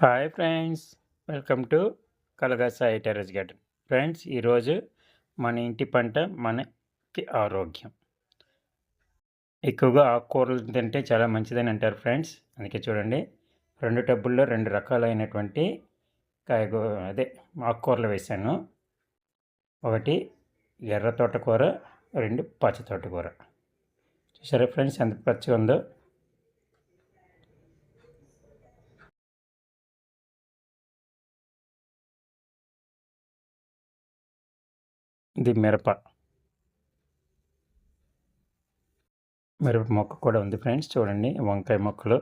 Hi friends welcome to కలగా Sai garden friends ఈరోజు మన ఇంటి పంట మనకి ఆరోగ్యం. ఎక్కువగా ఆకుకూరలు తింటే చాలా మంచిదని అంటారు ఫ్రెండ్స్ అందుకే చూడండి రెండు టబ్బుల్లో రెండు రకాలైనటువంటి కాయగూ అదే ఆకుకూరలు వేశాను. ఒకటి ఎర్ర తోటకూర రెండు పచ్చ తోటకూర. చూసారా ఫ్రెండ్స్ ఎంత పచ్చిగా ఉందో? ఇది మిరప. మిరప మొక్క కూడా ఉంది ఫ్రెండ్స్ చూడండి వంకాయ మొక్కలు.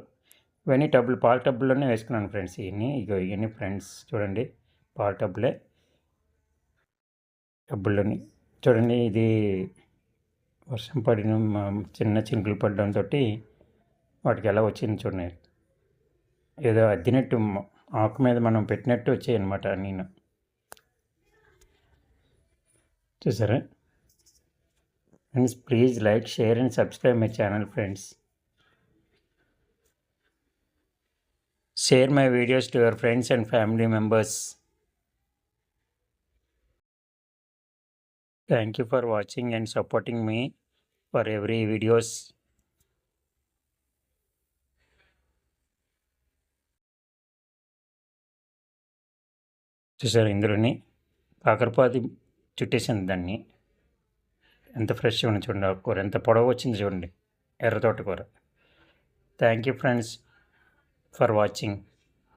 ఇవన్నీ టబ్బులు పాల టబ్బుల్లోనే వేసుకున్నాను ఫ్రెండ్స్ ఇవన్నీ. ఇగో ఇవన్నీ ఫ్రెండ్స్ చూడండి పాల టబ్బులే. టబ్బుల్లోని. చూడండి ఇది వర్షం పడిన చిన్న చినుకులు పడడంతో వాటికి ఎలా వచ్చింది చూడండి. ఏదో అద్దినట్టు ఆకు మీద మనం పెట్టినట్టు వచ్చాయి అనమాట నేను. చూసారా friends please like share and subscribe my channel friends share my videos to your friends and family members thank you for watching and supporting me for every videos చూసారు ఇందులోని కాకరపాతి చుట్టేసింది దాన్ని. ఎంత ఫ్రెష్గా ఉంది చూడండి ఆ కూర. ఎంత పొడవు వచ్చింది చూడండి ఎర్ర తోటకూర thank you friends for watching